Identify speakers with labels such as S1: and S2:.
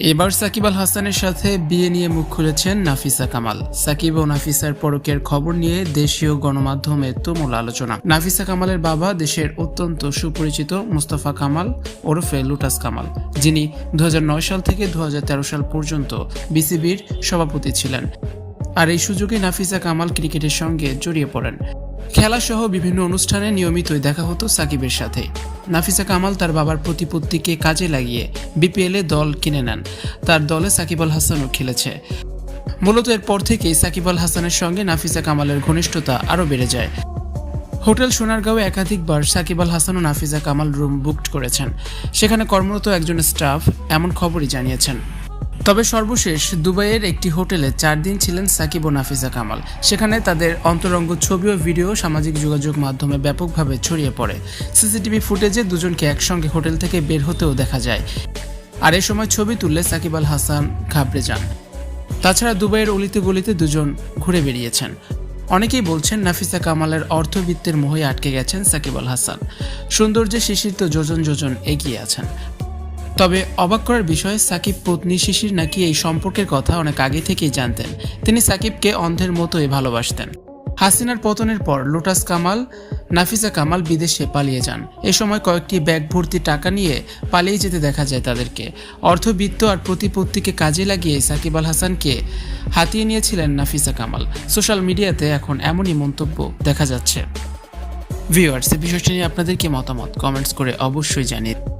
S1: এবার সাকিব আল হাসানের সাথে বিয়ে নিয়ে মুখ খুলেছেন নাফিসা কামাল। সাকিব ও নাফিসার পরকের খবর নিয়ে দেশীয় গণমাধ্যমে তুমুল আলোচনা। নাফিসা কামালের বাবা দেশের অত্যন্ত সুপরিচিত মুস্তফা কামাল ওরফে লুটাস কামাল, যিনি দু হাজার নয় সাল থেকে দু হাজার তেরো সাল পর্যন্ত বিসিবির সভাপতি ছিলেন। আর এই সুযোগে নাফিসা কামাল ক্রিকেটের সঙ্গে জড়িয়ে পড়েন। খেলাসহ বিভিন্ন অনুষ্ঠানে নিয়মিতই দেখা হতো সাকিবের সাথে। নাফিসা কামাল তার বাবার প্রতিপত্তিকে কাজে লাগিয়ে বিপিএলে দল কিনে নেন। তার দলে সাকিব আল হাসানও খেলেছে। মূলত এরপর থেকেই সাকিব আল হাসানের সঙ্গে নাফিসা কামালের ঘনিষ্ঠতা আরও বেড়ে যায়। হোটেল সোনারগাঁও একাধিকবার সাকিব আল হাসান ও নাফিজা কামাল রুম বুকড করেছেন। সেখানে কর্মরত একজন স্টাফ এমন খবরই জানিয়েছেন। তবে সর্বশেষ দুবাইয়ের একটি হোটেলে চার দিন ছিলেন সাকিব ও নাফিজা কামাল। সেখানে তাদের অন্তরঙ্গ ছবি ও ভিডিও, সামাজিক যোগাযোগ মাধ্যমে ব্যাপকভাবে ছড়িয়ে পড়ে। সিসিটিভি ফুটেজে দুজনকে একসঙ্গে হোটেল থেকে বের হতেও দেখা যায়। আর এ সময় ছবি তুললে সাকিব আল হাসান ঘাবড়ে যান। তাছাড়া দুবাইয়ের অলিতে গলিতে দুজন ঘুরে বেরিয়েছেন অনেকেই বলছেন নাফিসা কামালের অর্থবিত্তের মোহে আটকে গেছেন সাকিব আল হাসান। সৌন্দর্যে শিশির তো যোজন যোজন এগিয়ে আছেন। তবে অবাক করার বিষয়ে, সাকিব পত্নী শিশির নাকি এই সম্পর্কের কথা অনেক আগে থেকেই জানতেন। তিনি সাকিবকে অন্ধের মতোই ভালোবাসতেন। হাসিনার পতনের পর লোটাস কামাল, নাফিসা কামাল বিদেশে পালিয়ে যান। এ সময় কয়েকটি ব্যাগ ভর্তি টাকা নিয়ে পালিয়ে যেতে দেখা যায় তাদেরকে। অর্থবিত্ত আর প্রতিপত্তিকে কাজে লাগিয়ে সাকিব আল হাসানকে হাতিয়ে নিয়েছিলেন নাফিসা কামাল। সোশ্যাল মিডিয়াতে এখন এমনই মন্তব্য দেখা যাচ্ছে। ভিউয়ার্স এই বিষয়টি নিয়ে আপনাদের কি মতামত? কমেন্টস করে অবশ্যই জানিয়ে